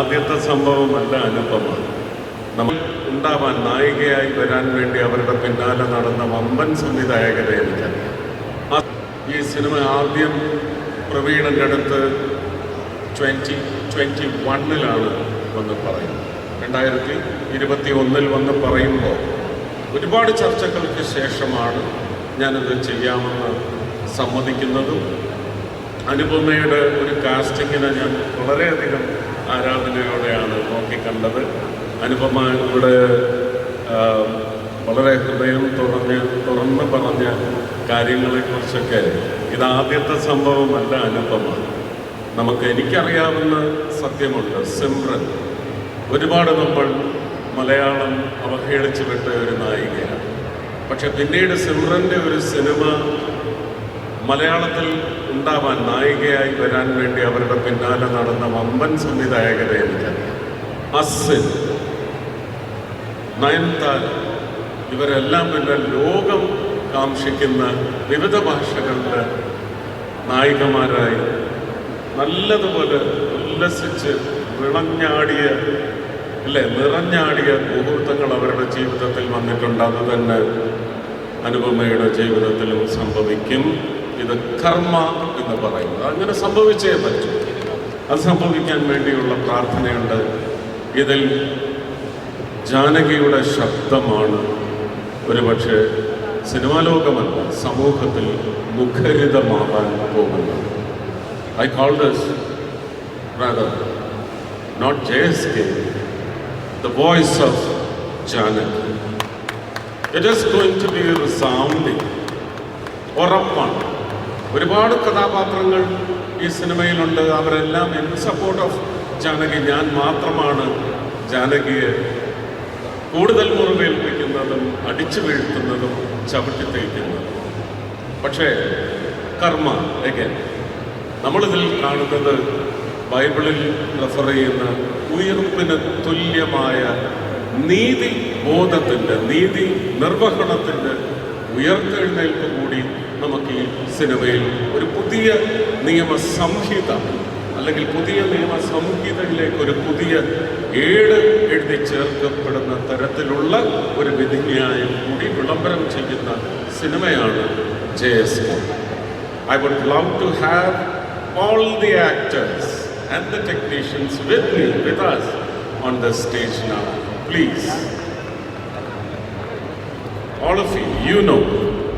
ആദ്യത്തെ സംഭവമല്ല അനുപമ. നമ്മൾ ഉണ്ടാവാൻ നായികയായി വരാൻ വേണ്ടി അവരുടെ പിന്നാലെ നടന്ന വമ്പൻ സംവിധായകരെ എനിക്കറിയാം. ഈ സിനിമ ആദ്യം പ്രവീണന്റെ അടുത്ത് ട്വന്റി ട്വന്റി വണ്ണിലാണ് വന്ന് പറയുന്നത്. രണ്ടായിരത്തി ഇരുപത്തി ഒന്നിൽ വന്ന് പറയുമ്പോൾ ഒരുപാട് ചർച്ചകൾക്ക് ശേഷമാണ് ഞാനത് ചെയ്യാമെന്ന് സമ്മതിക്കുന്നതും അനുപമയുടെ ഒരു കാസ്റ്റിങ്ങിനെ ഞാൻ വളരെയധികം ആരാധനയോടെയാണ് നോക്കിക്കണ്ടത്. അനുപമ ഇവിടെ വളരെ ഹൃദയം തുറഞ്ഞ് തുറന്ന് പറഞ്ഞ കാര്യങ്ങളെക്കുറിച്ചൊക്കെ ഇതാദ്യത്തെ സംഭവമല്ല അനുപമ. നമുക്ക് എനിക്കറിയാവുന്ന സത്യമുണ്ട് സിംറൻ ഒരുപാട് നമ്മൾ മലയാളം അവഹേളിച്ചു വിട്ട ഒരു നായികയാണ്. പക്ഷെ പിന്നീട് സിമ്രന്റെ ഒരു സിനിമ മലയാളത്തിൽ ഉണ്ടാവാൻ നായികയായി വരാൻ വേണ്ടി അവരുടെ പിന്നാലെ നടന്ന വമ്പൻ സംവിധായകരെ എനിക്കറിയാം. അസിൻ നയൻതാര ഇവരെല്ലാം പിന്നെ ലോകം കാക്ഷിക്കുന്ന വിവിധ ഭാഷകളുടെ നായികമാരായി നല്ലതുപോലെ ഉല്ലസിച്ച് വിളഞ്ഞാടിയ അല്ലെ നിറഞ്ഞാടിയ മുഹൂർത്തങ്ങൾ അവരുടെ ജീവിതത്തിൽ വന്നിട്ടുണ്ട്. അത് തന്നെ അനുപമയുടെ ജീവിതത്തിലും സംഭവിക്കും. ഇത് കർമ്മ എന്ന് പറയുന്നത്. അങ്ങനെ സംഭവിച്ചേ പറ്റൂ. അത് സംഭവിക്കാൻ വേണ്ടിയുള്ള പ്രാർത്ഥനയുണ്ട്. ഇതിൽ ജാനകിയുടെ ശബ്ദമാണ്. ഒരുപക്ഷെ സിനിമാ ലോകമല്ല സമൂഹത്തിൽ മുഖരിതമാവാൻ പോകുന്നത്. I call this not J S K the voice of Janaki it is going to be resounding ഉറപ്പാണ്. ഒരുപാട് കഥാപാത്രങ്ങൾ ഈ സിനിമയിലുണ്ട്. അവരെല്ലാം ഇൻ സപ്പോർട്ട് ഓഫ് ജാനകി. ഞാൻ മാത്രമാണ് ജാനകിയെ കൂടുതൽ മുറിവേൽപ്പിക്കുന്നതും അടിച്ചു വീഴ്ത്തുന്നതും ചവിട്ടി തേക്കുന്നതും. പക്ഷേ കർമ്മ എഗൻ നമ്മളിതിൽ കാണുന്നത് ബൈബിളിൽ റെഫർ ചെയ്യുന്ന ഉയർപ്പിന് തുല്യമായ നീതി ബോധത്തിന്റെ നീതി നിർവഹണത്തിന്റെ ഉയർത്തെഴുന്നേൽപ്പ് കൂടി നമുക്ക് ഈ സിനിമയിൽ ഒരു പുതിയ നിയമ സംഹിത അല്ലെങ്കിൽ പുതിയ നിയമ സംഹിതയിലേക്ക് ഒരു പുതിയ ഏട് എഴുതി ചേർക്കപ്പെടുന്ന തരത്തിലുള്ള ഒരു വിധിന്യായം കൂടി വിളംബരം ചെയ്യുന്ന സിനിമയാണ് J S I I would to have all the actors and the technicians with me, with us on the stage now. Please. All of you, you know,